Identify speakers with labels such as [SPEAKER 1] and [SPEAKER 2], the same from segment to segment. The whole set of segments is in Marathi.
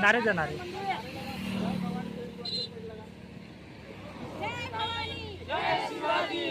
[SPEAKER 1] नारे जाणारे.
[SPEAKER 2] जय भवानी. जय शिवाजी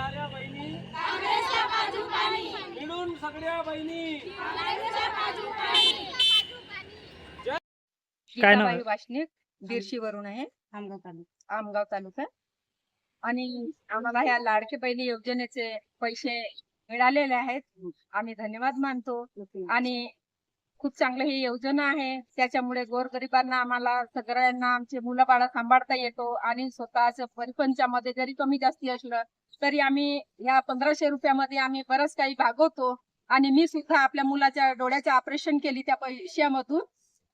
[SPEAKER 1] साऱ्या बहिणी.
[SPEAKER 2] काँग्रेसला बाजू पाणी.
[SPEAKER 1] मिळून सगळ्या बहिणी.
[SPEAKER 2] काँग्रेसला बाजू पाणी.
[SPEAKER 1] काय नाव?
[SPEAKER 3] वासनिक बिरशीवरून आहे. आमगाव तालुका. आमगाव तालुका. आणि आम्हाला ह्या लाडके बहिणी योजनेचे पैसे मिळालेले आहेत. आम्ही धन्यवाद मानतो. आणि खूप चांगली ही योजना आहे. त्याच्यामुळे गोरगरिबांना आम्हाला सगळ्यांना आमचे मुलं बाळ सांभाळता येतो आणि स्वतःच परिपंचामध्ये जरी कमी जास्ती असलं तरी आम्ही ह्या पंधराशे रुपयामध्ये आम्ही बरंच काही भागवतो. आणि मी सुद्धा आपल्या मुलाच्या डोळ्याचे ऑपरेशन केली त्या पैशामधून.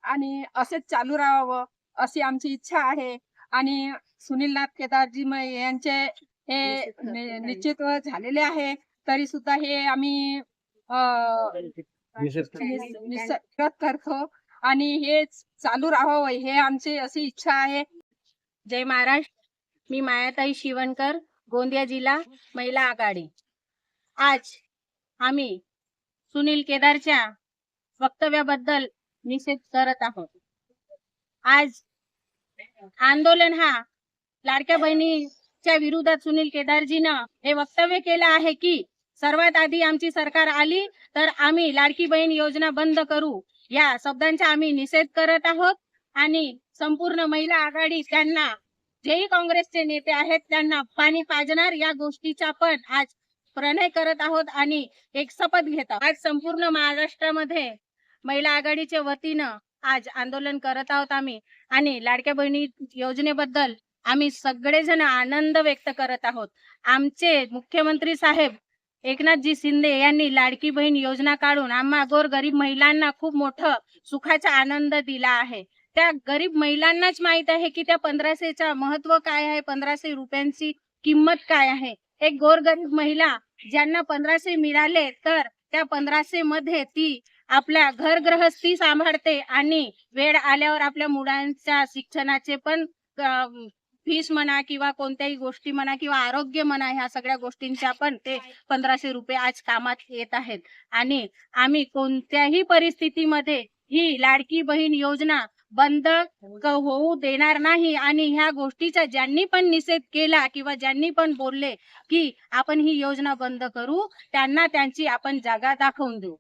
[SPEAKER 3] आणि असेच चालू राहावं अशी आमची इच्छा आहे. आणि सुनीलनाथ केदारजी म- यांचे हे निश्चित झालेले आहे. तरी सुद्धा हे आम्ही करतो आणि हे चालू राहावं हे आमची अशी इच्छा आहे.
[SPEAKER 2] जय महाराष्ट्र मी मायाताई शिवणकर गोंदिया जिल्हा महिला आघाडी. आज आम्ही सुनील केदारच्या वक्तव्याबद्दल निषेध करत आहोत. आज आंदोलन हा लाडक्या बहिणीच्या विरोधात सुनील केदारजीनं हे वक्तव्य केलं आहे की सर्वात आधी आमची सरकार आली तर आम्ही लाडकी बहीण योजना बंद करू. या शब्दांचा आम्ही निषेध करत आहोत आणि संपूर्ण महिला आघाडी त्यांना जेही काँग्रेसचे नेते आहेत त्यांना पाणी पाजणार. या गोष्टीचा पण आज प्रणय करत आहोत आणि एक शपथ घेत आहोत. आज संपूर्ण महाराष्ट्रामध्ये महिला आघाडीच्या वतीनं आज आंदोलन करत आहोत आम्ही आणि लाडक्या बहिणी योजनेबद्दल आम्ही सगळेजण आनंद व्यक्त करत आहोत. आमचे मुख्यमंत्री साहेब एकनाथजी शिंदे यांनी लाडकी बहीण योजना काढून आम्हा गोर गरीब महिलांना खूप मोठं सुखाचा आनंद दिला आहे. त्या गरीब महिलांनाच माहीत आहे की त्या पंधराशेचा महत्त्व काय आहे? पंधराशे रुपयांची किंमत काय आहे? एक गोरगरीब महिला ज्यांना पंधराशे मिळाले तर त्या पंधराशे मध्ये ती आपल्या घर ग्रहस्थी सांभाळते आणि वेळ आल्यावर आपल्या मुलांच्या शिक्षणाचे पण फीस म्हणा किंवा कोणत्याही गोष्टी म्हणा किंवा आरोग्य म्हणा ह्या सगळ्या गोष्टींच्या पण ते पंधराशे रुपये आज कामात येत आहेत. आणि आम्ही कोणत्याही परिस्थितीमध्ये ही लाडकी बहीण योजना बंद होऊ देणार नाही. आणि ह्या गोष्टीचा ज्यांनी पण निषेध केला किंवा ज्यांनी पण बोलले की आपण ही योजना बंद करू त्यांना त्यांची आपण जागा दाखवून देऊ.